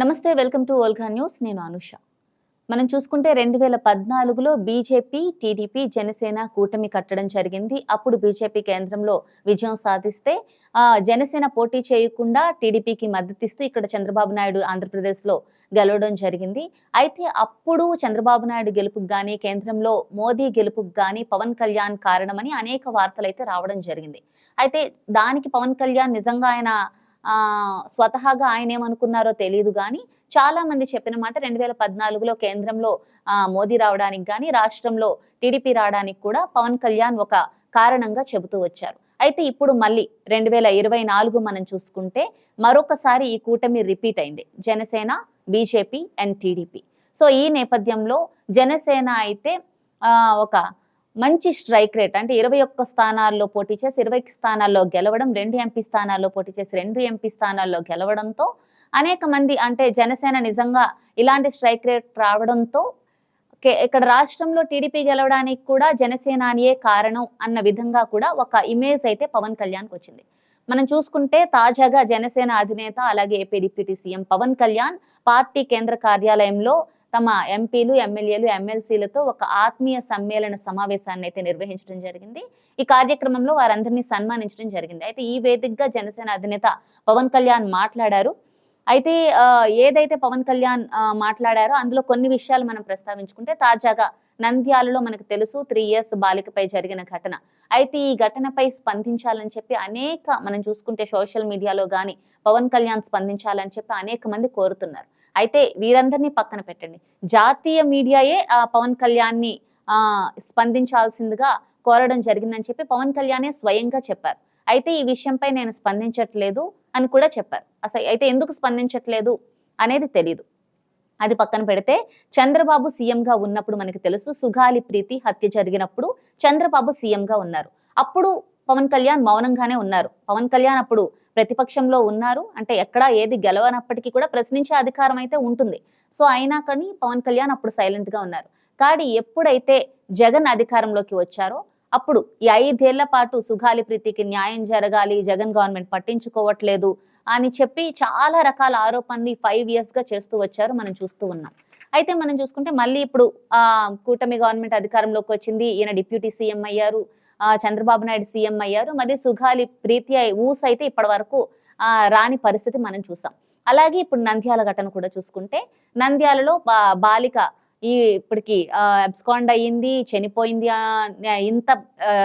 నమస్తే welcome to Olga news. నేను అనుష. మనం చూసుకుంటే రెండు వేల పద్నాలుగులో బీజేపీ టీడీపీ జనసేన కూటమి కట్టడం జరిగింది. అప్పుడు బీజేపీ కేంద్రంలో విజయం సాధిస్తే ఆ జనసేన పోటీ చేయకుండా టీడీపీకి మద్దతిస్తూ ఇక్కడ చంద్రబాబు నాయుడు ఆంధ్రప్రదేశ్లో గెలవడం జరిగింది. అయితే అప్పుడు చంద్రబాబు నాయుడు గెలుపుకు కానీ కేంద్రంలో మోదీ గెలుపుకు కానీ పవన్ కళ్యాణ్ కారణమని అనేక వార్తలు అయితే రావడం జరిగింది. అయితే దానికి పవన్ కళ్యాణ్ నిజంగా ఆయన స్వతహాగా ఆయన ఏమనుకున్నారో తెలియదు కానీ చాలా మంది చెప్పిన మాట రెండు వేల పద్నాలుగులో కేంద్రంలో మోదీ రావడానికి కానీ రాష్ట్రంలో టీడీపీ రావడానికి కూడా పవన్ కళ్యాణ్ ఒక కారణంగా చెబుతూ వచ్చారు. అయితే ఇప్పుడు మళ్ళీ రెండు వేల ఇరవై నాలుగు మనం చూసుకుంటే మరొకసారి ఈ కూటమి రిపీట్ అయింది. Janasena BJP and TDP. So ఈ నేపథ్యంలో జనసేన అయితే ఒక మంచి స్ట్రైక్ రేట్ అంటే ఇరవై ఒక్క స్థానాల్లో పోటీ చేసి ఇరవై స్థానాల్లో గెలవడం రెండు ఎంపీ స్థానాల్లో పోటీ చేసి రెండు ఎంపీ స్థానాల్లో గెలవడంతో అనేక మంది అంటే జనసేన నిజంగా ఇలాంటి స్ట్రైక్ రేట్ రావడంతో ఇక్కడ రాష్ట్రంలో టీడీపీ గెలవడానికి కూడా జనసేనానియే కారణం అన్న విధంగా కూడా ఒక ఇమేజ్ అయితే పవన్ కళ్యాణ్కి వచ్చింది. మనం చూసుకుంటే తాజాగా జనసేన అధినేత అలాగే AP deputy CM Pawan Kalyan party కేంద్ర కార్యాలయంలో తమ ఎంపీలు ఎమ్మెల్యేలు ఎమ్మెల్సీలతో ఒక ఆత్మీయ సమ్మేళన సమావేశాన్ని అయితే నిర్వహించడం జరిగింది. ఈ కార్యక్రమంలో వారందరినీ సన్మానించడం జరిగింది. అయితే ఈ వేదికగా జనసేన అధినేత పవన్ కళ్యాణ్ మాట్లాడారు. అయితే ఏదైతే పవన్ కళ్యాణ్ ఆ, మాట్లాడారో అందులో కొన్ని విషయాలు మనం ప్రస్తావించుకుంటే తాజాగా నంద్యాలలో మనకు తెలుసు త్రీ ఇయర్స్ బాలికపై జరిగిన ఘటన. అయితే ఈ ఘటనపై స్పందించాలని చెప్పి అనేక మనం చూసుకుంటే సోషల్ మీడియాలో కానీ పవన్ కళ్యాణ్ స్పందించాలని చెప్పి అనేక మంది కోరుతున్నారు. అయితే వీరందరినీ పక్కన పెట్టండి. జాతీయ మీడియాయే ఆ పవన్ కళ్యాణ్ని స్పందించాల్సిందిగా కోరడం జరిగిందని చెప్పి పవన్ కళ్యాణే స్వయంగా చెప్పారు. అయితే ఈ విషయంపై నేను స్పందించట్లేదు అని కూడా చెప్పారు. అసలు అయితే ఎందుకు స్పందించట్లేదు అనేది తెలీదు. అది పక్కన పెడితే చంద్రబాబు సీఎంగా ఉన్నప్పుడు మనకి తెలుసు సుగాలి ప్రీతి హత్య జరిగినప్పుడు చంద్రబాబు సీఎంగా ఉన్నారు. అప్పుడు పవన్ కళ్యాణ్ మౌనంగానే ఉన్నారు. పవన్ కళ్యాణ్ అప్పుడు ప్రతిపక్షంలో ఉన్నారు. అంటే ఎక్కడా ఏది గెలవనప్పటికీ కూడా ప్రశ్నించే అధికారం అయితే ఉంటుంది. సో అయినా కానీ పవన్ కళ్యాణ్ అప్పుడు సైలెంట్గా ఉన్నారు. కానీ ఎప్పుడైతే జగన్ అధికారంలోకి వచ్చారో అప్పుడు ఈ ఐదేళ్ళ పాటు సుగాలి ప్రీతికి న్యాయం జరగాలి జగన్ గవర్నమెంట్ పట్టించుకోవట్లేదు అని చెప్పి చాలా రకాల ఆరోపణలు ఫైవ్ ఇయర్స్గా చేస్తూ వచ్చారు మనం చూస్తూ ఉన్నాం. అయితే మనం చూసుకుంటే మళ్ళీ ఇప్పుడు ఆ కూటమి గవర్నమెంట్ అధికారంలోకి వచ్చింది. ఈయన డిప్యూటీ సీఎం అయ్యారు ఆ చంద్రబాబు నాయుడు సీఎం అయ్యారు. మరి సుగాలి ప్రీతి అయి- ఊస్ అయితే ఇప్పటి వరకు ఆ రాని పరిస్థితి మనం చూసాం. అలాగే ఇప్పుడు నంద్యాల ఘటన కూడా చూసుకుంటే నంద్యాలలో బా- బాలిక ఈ ఇప్పటికి అబ్స్కాండ్ అయ్యింది చనిపోయింది ఇంత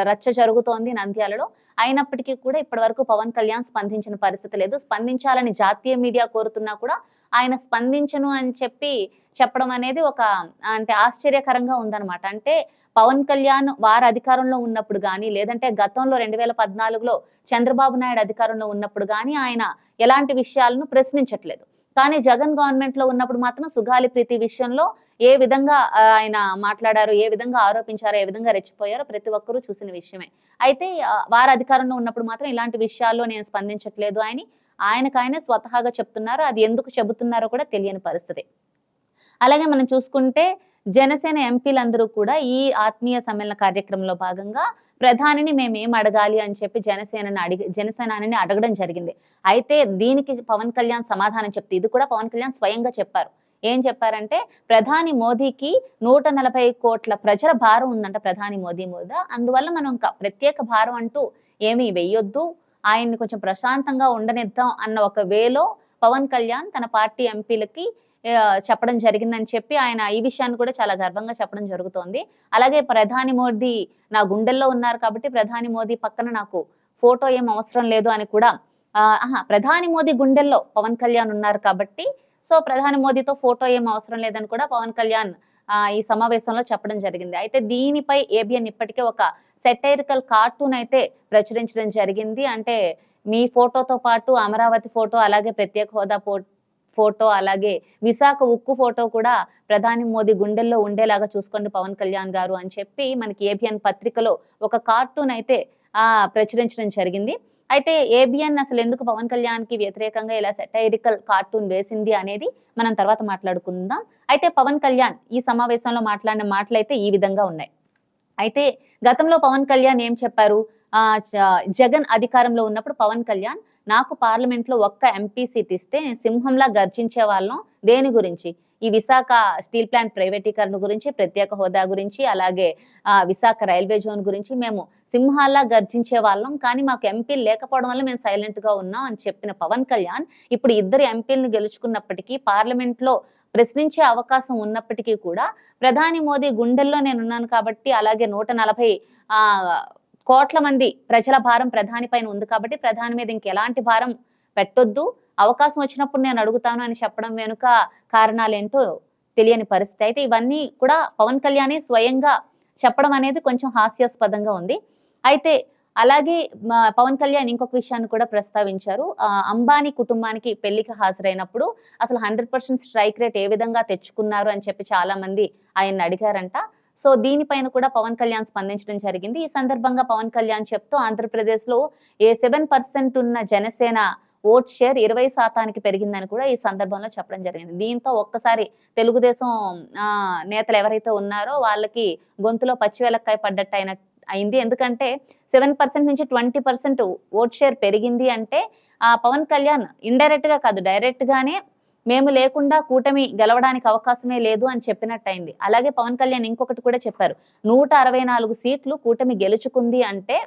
రచ్చ జరుగుతోంది నంద్యాలలో. అయినప్పటికీ కూడా ఇప్పటి వరకు పవన్ కళ్యాణ్ స్పందించిన పరిస్థితి లేదు. స్పందించాలని జాతీయ మీడియా కోరుతున్నా కూడా ఆయన స్పందించను అని చెప్పి చెప్పడం అనేది ఒక అంటే ఆశ్చర్యకరంగా ఉందన్నమాట. అంటే పవన్ కళ్యాణ్ వారు అధికారంలో ఉన్నప్పుడు కానీ లేదంటే గతంలో రెండు వేల పద్నాలుగులో చంద్రబాబు నాయుడు అధికారంలో ఉన్నప్పుడు కానీ ఆయన ఎలాంటి విషయాలను ప్రశ్నించట్లేదు. కానీ జగన్ గవర్నమెంట్లో ఉన్నప్పుడు మాత్రం సుగాలి ప్రీతి విషయంలో ఏ విధంగా ఆయన మాట్లాడారు ఏ విధంగా ఆరోపించారో ఏ విధంగా రెచ్చిపోయారో ప్రతి ఒక్కరూ చూసిన విషయమే. అయితే వారు అధికారంలో ఉన్నప్పుడు మాత్రం ఇలాంటి విషయాల్లో నేను స్పందించట్లేదు అని ఆయనకు స్వతహాగా చెప్తున్నారు. అది ఎందుకు చెబుతున్నారో కూడా తెలియని పరిస్థితి. అలాగే మనం చూసుకుంటే జనసేన ఎంపీలందరూ కూడా ఈ ఆత్మీయ సమ్మేళన కార్యక్రమంలో భాగంగా ప్రధానిని మేము ఏం అడగాలి అని చెప్పి జనసేనని అడిగి జనసేనాని అడగడం జరిగింది. అయితే దీనికి పవన్ కళ్యాణ్ సమాధానం చెప్తే ఇది కూడా పవన్ కళ్యాణ్ స్వయంగా చెప్పారు. ఏం చెప్పారంటే ప్రధాని మోదీకి నూట నలభై కోట్ల ప్రజల భారం ఉందంట ప్రధాని మోదీ మీద. అందువల్ల మనం ఇంకా ప్రత్యేక భారం అంటూ ఏమీ వెయ్యొద్దు ఆయన్ని కొంచెం ప్రశాంతంగా ఉండనిద్దాం అన్న ఒక వేలో పవన్ కళ్యాణ్ తన పార్టీ ఎంపీలకి చెప్పడం జరిగిందని చెప్పి ఆయన ఈ విషయాన్ని కూడా చాలా గర్వంగా చెప్పడం జరుగుతోంది. అలాగే ప్రధాని మోదీ నా గుండెల్లో ఉన్నారు కాబట్టి ప్రధాని మోదీ పక్కన నాకు ఫోటో ఏం అవసరం లేదు అని కూడా ఆహా, ప్రధాని మోదీ గుండెల్లో పవన్ కళ్యాణ్ ఉన్నారు కాబట్టి సో ప్రధాని మోదీతో ఫోటో ఏం అవసరం లేదని కూడా పవన్ కళ్యాణ్ ఈ సమావేశంలో చెప్పడం జరిగింది. అయితే దీనిపై ఏబిఎన్ ఇప్పటికే ఒక సెటైరికల్ కార్టూన్ అయితే ప్రచురించడం జరిగింది. అంటే మీ ఫోటోతో పాటు అమరావతి ఫోటో అలాగే ప్రత్యేక హోదా ఫో ఫోటో అలాగే విశాఖ ఉక్కు ఫోటో కూడా ప్రధాని మోదీ గుండెల్లో ఉండేలాగా చూసుకోండి పవన్ కళ్యాణ్ గారు అని చెప్పి మనకి ఏబిఎన్ పత్రికలో ఒక కార్టూన్ అయితే ప్రచురించడం జరిగింది. అయితే ఏబిఎన్ అసలు ఎందుకు పవన్ కళ్యాణ్కి వ్యతిరేకంగా ఇలా సెటైరికల్ కార్టూన్ వేసింది అనేది మనం తర్వాత మాట్లాడుకుందాం. అయితే పవన్ కళ్యాణ్ ఈ సమావేశంలో మాట్లాడిన మాటలు అయితే ఈ విధంగా ఉన్నాయి. అయితే గతంలో పవన్ కళ్యాణ్ ఏం చెప్పారు? ఆ, జగన్ అధికారంలో ఉన్నప్పుడు పవన్ కళ్యాణ్ నాకు పార్లమెంట్లో ఒక్క ఎంపీ సీట్ ఇస్తే సింహంలా గర్జించే వాళ్ళం దేని గురించి? ఈ విశాఖ స్టీల్ ప్లాంట్ ప్రైవేటీకరణ గురించి ప్రత్యేక హోదా గురించి అలాగే విశాఖ రైల్వే జోన్ గురించి మేము సింహాల్లా గర్జించే వాళ్ళం. కానీ మాకు ఎంపీలు లేకపోవడం వల్ల మేము సైలెంట్గా ఉన్నాం అని చెప్పిన పవన్ కళ్యాణ్ ఇప్పుడు ఇద్దరు ఎంపీలను గెలుచుకున్నప్పటికీ పార్లమెంట్లో ప్రశ్నించే అవకాశం ఉన్నప్పటికీ కూడా ప్రధాని మోదీ గుండెల్లో నేనున్నాను కాబట్టి అలాగే నూట నలభై ఆ కోట్ల మంది ప్రజల భారం ప్రధాని పైన ఉంది కాబట్టి ప్రధాని మీద ఇంకెలాంటి భారం పెట్టొద్దు. అవకాశం వచ్చినప్పుడు నేను అడుగుతాను అని చెప్పడం వెనుక కారణాలేంటో తెలియని పరిస్థితి. అయితే ఇవన్నీ కూడా పవన్ కళ్యాణే స్వయంగా చెప్పడం అనేది కొంచెం హాస్యాస్పదంగా ఉంది. అయితే అలాగే పవన్ కళ్యాణ్ ఇంకొక విషయాన్ని కూడా ప్రస్తావించారు. అంబానీ కుటుంబానికి పెళ్ళికి హాజరైనప్పుడు అసలు హండ్రెడ్ పర్సెంట్ స్ట్రైక్ రేట్ ఏ విధంగా తెచ్చుకున్నారు అని చెప్పి చాలా మంది ఆయన అడిగారంట. సో దీనిపైన కూడా పవన్ కళ్యాణ్ స్పందించడం జరిగింది. ఈ సందర్భంగా పవన్ కళ్యాణ్ చెప్తూ ఆంధ్రప్రదేశ్లో ఏ సెవెన్ పర్సెంట్ ఉన్న జనసేన ఓట్ షేర్ ఇరవై శాతానికి పెరిగిందని కూడా ఈ సందర్భంలో చెప్పడం జరిగింది. దీంతో ఒక్కసారి తెలుగుదేశం నేతలు ఎవరైతే ఉన్నారో వాళ్ళకి గొంతులో పచ్చివెలక్కాయ పడ్డట్టు అయిన అయింది. ఎందుకంటే సెవెన్ పర్సెంట్ నుంచి ట్వంటీ పర్సెంట్ ఓట్ షేర్ పెరిగింది అంటే ఆ పవన్ కళ్యాణ్ ఇండైరెక్ట్గా కాదు డైరెక్ట్ గానే మేము లేకుండా కూటమి గెలవడానికి అవకాశమే లేదు అని చెప్పినట్టు అయింది. అలాగే పవన్ కళ్యాణ్ ఇంకొకటి కూడా చెప్పారు. నూట అరవై నాలుగు సీట్లు కూటమి గెలుచుకుంది అంటే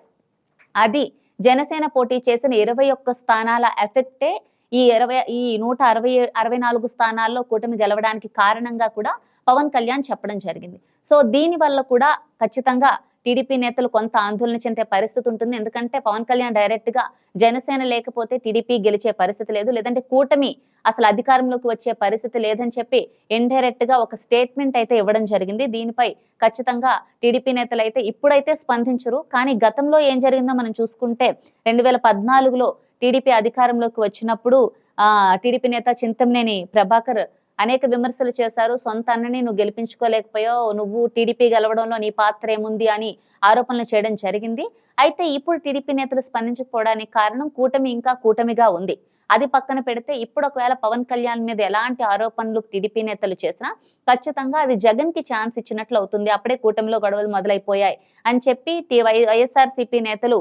అది జనసేన పోటీ చేసిన ఇరవై ఒక్క స్థానాల ఎఫెక్టే ఈ ఇరవై ఈ నూట అరవై అరవై నాలుగు స్థానాల్లో కూటమి గెలవడానికి కారణంగా కూడా పవన్ కళ్యాణ్ చెప్పడం జరిగింది. సో దీని వల్ల కూడా ఖచ్చితంగా టీడీపీ నేతలు కొంత ఆందోళన చెందే పరిస్థితి ఉంటుంది. ఎందుకంటే పవన్ కళ్యాణ్ డైరెక్ట్గా జనసేన లేకపోతే టీడీపీ గెలిచే పరిస్థితి లేదు. లేదంటే కూటమి అసలు అధికారంలోకి వచ్చే పరిస్థితి లేదని చెప్పి ఇండైరెక్ట్గా ఒక స్టేట్మెంట్ అయితే ఇవ్వడం జరిగింది. దీనిపై ఖచ్చితంగా టీడీపీ నేతలు అయితే ఇప్పుడైతే స్పందించరు. కానీ గతంలో ఏం జరిగిందో మనం చూసుకుంటే రెండు వేల పద్నాలుగులో టీడీపీ అధికారంలోకి వచ్చినప్పుడు ఆ టీడీపీ నేత చింతమనేని ప్రభాకర్ అనేక విమర్శలు చేశారు. సొంత అన్నని నువ్వు గెలిపించుకోలేకపోయావు. నువ్వు టీడీపీ గెలవడంలో నీ పాత్ర ఏముంది అని ఆరోపణలు చేయడం జరిగింది. అయితే ఇప్పుడు టీడీపీ నేతలు స్పందించకపోవడానికి కారణం కూటమి ఇంకా కూటమిగా ఉంది. అది పక్కన పెడితే ఇప్పుడు ఒకవేళ పవన్ కళ్యాణ్ మీద ఎలాంటి ఆరోపణలు టీడీపీ నేతలు చేసినా ఖచ్చితంగా అది జగన్కి ఛాన్స్ ఇచ్చినట్లు అవుతుంది. అప్పుడే కూటమిలో గొడవలు మొదలైపోయాయి అని చెప్పి వై వైఎస్ఆర్సీపీ నేతలు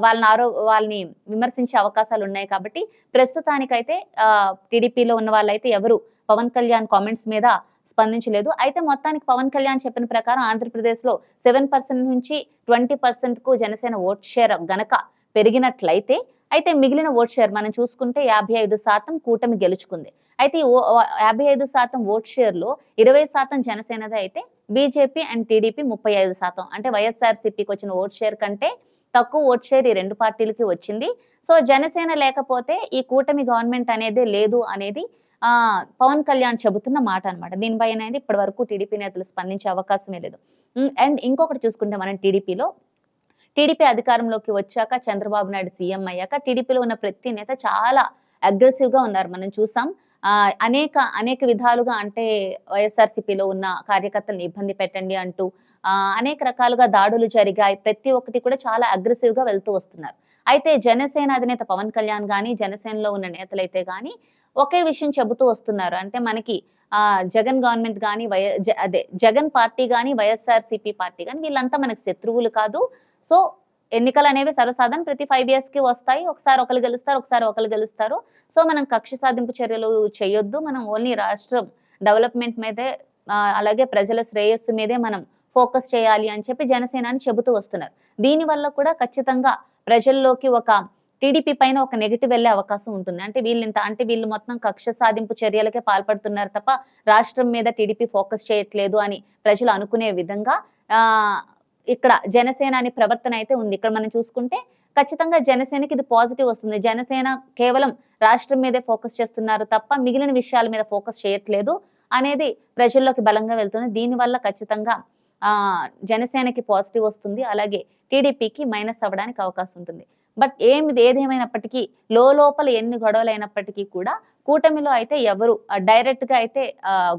వాళ్ళని ఆరో వాళ్ళని విమర్శించే అవకాశాలు ఉన్నాయి కాబట్టి ప్రస్తుతానికైతే టీడీపీలో ఉన్న వాళ్ళైతే ఎవరు పవన్ కళ్యాణ్ కామెంట్స్ మీద స్పందించలేదు. అయితే మొత్తానికి పవన్ కళ్యాణ్ చెప్పిన ప్రకారం ఆంధ్రప్రదేశ్లో సెవెన్ పర్సెంట్ నుంచి ట్వంటీ పర్సెంట్కు జనసేన ఓట్ షేర్ గనక పెరిగినట్లయితే అయితే మిగిలిన ఓట్ షేర్ మనం చూసుకుంటే యాభై ఐదు శాతం కూటమి గెలుచుకుంది. అయితే ఈ ఓ- యాభై ఐదు శాతం ఓట్ షేర్లో ఇరవై శాతం జనసేనది అయితే బీజేపీ అండ్ టీడీపీ ముప్పై ఐదు శాతం. అంటే వైఎస్ఆర్సీపీకి వచ్చిన ఓట్ షేర్ కంటే తక్కువ ఓట్ షేర్ ఈ రెండు పార్టీలకి వచ్చింది. సో జనసేన లేకపోతే ఈ కూటమి గవర్నమెంట్ అనేది లేదు అనేది ఆ పవన్ కళ్యాణ్ చెబుతున్న మాట అనమాట దీనిపై అనేది ఇప్పటి వరకు టీడీపీ నేతలు స్పందించే అవకాశమే లేదు. అండ్ ఇంకొకటి చూసుకుంటే మనం టీడీపీలో టీడీపీ అధికారంలోకి వచ్చాక చంద్రబాబు నాయుడు సీఎం అయ్యాక టీడీపీలో ఉన్న ప్రతి నేత చాలా అగ్రెసివ్గా ఉన్నారు. మనం చూసాం అనేక అనేక విధాలుగా అంటే వైఎస్ఆర్సీపీలో ఉన్న కార్యకర్తలను ఇబ్బంది పెట్టండి అంటూ అనేక రకాలుగా దాడులు జరిగాయి. ప్రతి ఒక్కటి కూడా చాలా అగ్రెసివ్గా వెళ్తూ వస్తున్నారు. అయితే జనసేన అధినేత పవన్ కళ్యాణ్ కానీ జనసేనలో ఉన్న నేతలైతే కానీ ఒకే విషయం చెబుతూ వస్తున్నారు. అంటే మనకి ఆ జగన్ గవర్నమెంట్ కానీ వై జ- అదే జగన్ పార్టీ కానీ వైఎస్ఆర్సీపీ పార్టీ కానీ వీళ్ళంతా మనకి శత్రువులు కాదు. సో ఎన్నికలు అనేవి సర్వసాధారణ. ప్రతి ఫైవ్ ఇయర్స్కి వస్తాయి. ఒకసారి ఒకరు గెలుస్తారు ఒకసారి ఒకరు గెలుస్తారు. సో మనం కక్ష సాధింపు చర్యలు చేయొద్దు. మనం ఓన్లీ రాష్ట్రం డెవలప్మెంట్ మీదే అలాగే ప్రజల శ్రేయస్సు మీదే మనం ఫోకస్ చేయాలి అని చెప్పి జనసేన అని చెబుతూ వస్తున్నారు. దీనివల్ల కూడా ఖచ్చితంగా ప్రజల్లోకి ఒక టీడీపీ పైన ఒక నెగిటివ్ వెళ్ళే అవకాశం ఉంటుంది. అంటే వీళ్ళు ఇంత అంటే వీళ్ళు మొత్తం కక్ష సాధింపు చర్యలకే పాల్పడుతున్నారు తప్ప రాష్ట్రం మీద టీడీపీ ఫోకస్ చేయట్లేదు అని ప్రజలు అనుకునే విధంగా ఇక్కడ జనసేన అనే ప్రవర్తన అయితే ఉంది. ఇక్కడ మనం చూసుకుంటే ఖచ్చితంగా జనసేనకి ఇది పాజిటివ్ వస్తుంది. జనసేన కేవలం రాష్ట్రం మీదే ఫోకస్ చేస్తున్నారు తప్ప మిగిలిన విషయాల మీద ఫోకస్ చేయట్లేదు అనేది ప్రజల్లోకి బలంగా వెళ్తుంది. దీనివల్ల ఖచ్చితంగా ఆ జనసేనకి పాజిటివ్ వస్తుంది. అలాగే టీడీపీకి మైనస్ అవ్వడానికి అవకాశం ఉంటుంది. బట్ ఏమి ఏదేమైనప్పటికీ లోపల ఎన్ని గొడవలు అయినప్పటికీ కూడా కూటమిలో అయితే ఎవరు డైరెక్ట్గా అయితే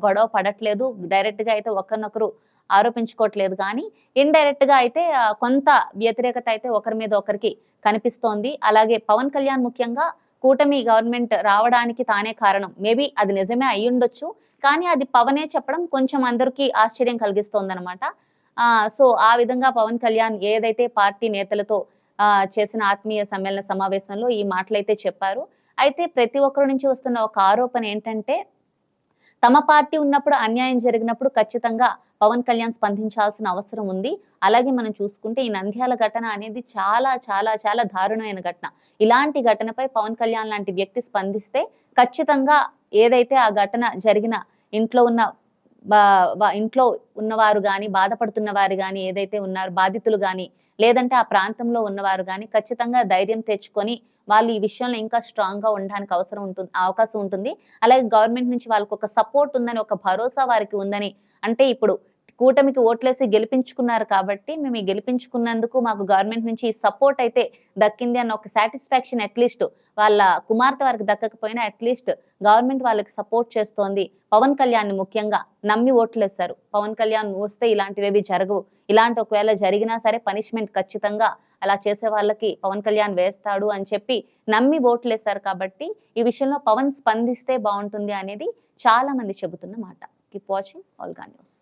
గొడవ పడట్లేదు. డైరెక్ట్గా అయితే ఒకరినొకరు ఆరోపించుకోవట్లేదు. కానీ ఇండైరెక్ట్గా అయితే కొంత వ్యతిరేకత అయితే ఒకరి మీద ఒకరికి కనిపిస్తోంది. అలాగే పవన్ కళ్యాణ్ ముఖ్యంగా కూటమి గవర్నమెంట్ రావడానికి తానే కారణం. మేబీ అది నిజమే అయ్యుండొచ్చు. కానీ అది పవనే చెప్పడం కొంచెం అందరికీ ఆశ్చర్యం కలిగిస్తోంది అనమాట సో ఆ విధంగా పవన్ కళ్యాణ్ ఏదైతే పార్టీ నేతలతో చేసిన ఆత్మీయ సమ్మేళన సమావేశంలో ఈ మాటలైతే చెప్పారు. అయితే ప్రతి ఒక్కరి నుంచి వస్తున్న ఒక ఆరోపణ ఏంటంటే తమ పార్టీ ఉన్నప్పుడు అన్యాయం జరిగినప్పుడు ఖచ్చితంగా పవన్ కళ్యాణ్ స్పందించాల్సిన అవసరం ఉంది. అలాగే మనం చూసుకుంటే ఈ నంద్యాల ఘటన అనేది చాలా చాలా చాలా దారుణమైన ఘటన. ఇలాంటి ఘటనపై పవన్ కళ్యాణ్ లాంటి వ్యక్తి స్పందిస్తే ఖచ్చితంగా ఏదైతే ఆ ఘటన జరిగిన ఇంట్లో ఉన్న బా- ఇంట్లో ఉన్నవారు కానీ బాధపడుతున్న వారు కానీ ఏదైతే ఉన్నారు బాధితులు కానీ లేదంటే ఆ ప్రాంతంలో ఉన్నవారు కానీ ఖచ్చితంగా ధైర్యం తెచ్చుకొని వాళ్ళు ఈ విషయంలో ఇంకా స్ట్రాంగ్గా ఉండడానికి అవసరం ఉంటుంది అవకాశం ఉంటుంది. అలాగే గవర్నమెంట్ నుంచి వాళ్ళకి ఒక సపోర్ట్ ఉందని ఒక భరోసా వారికి ఉందని అంటే ఇప్పుడు కూటమికి ఓట్లేసి గెలిపించుకున్నారు కాబట్టి మేము ఈ గెలిపించుకున్నందుకు మాకు గవర్నమెంట్ నుంచి ఈ సపోర్ట్ అయితే దక్కింది అన్న ఒక సాటిస్ఫాక్షన్ అట్లీస్ట్ వాళ్ళ కుమార్తె వారికి దక్కకపోయినా అట్లీస్ట్ గవర్నమెంట్ వాళ్ళకి సపోర్ట్ చేస్తోంది. పవన్ కళ్యాణ్ ముఖ్యంగా నమ్మి ఓట్లేస్తారు పవన్ కళ్యాణ్ వస్తే ఇలాంటివేవి జరగవు. ఇలాంటి ఒకవేళ జరిగినా సరే పనిష్మెంట్ ఖచ్చితంగా అలా చేసే వాళ్ళకి పవన్ కళ్యాణ్ వేస్తాడు అని చెప్పి నమ్మి ఓట్లేస్తారు కాబట్టి ఈ విషయంలో పవన్ స్పందిస్తే బాగుంటుంది అనేది చాలా మంది చెబుతున్న మాట. Keep watching ఆల్గా news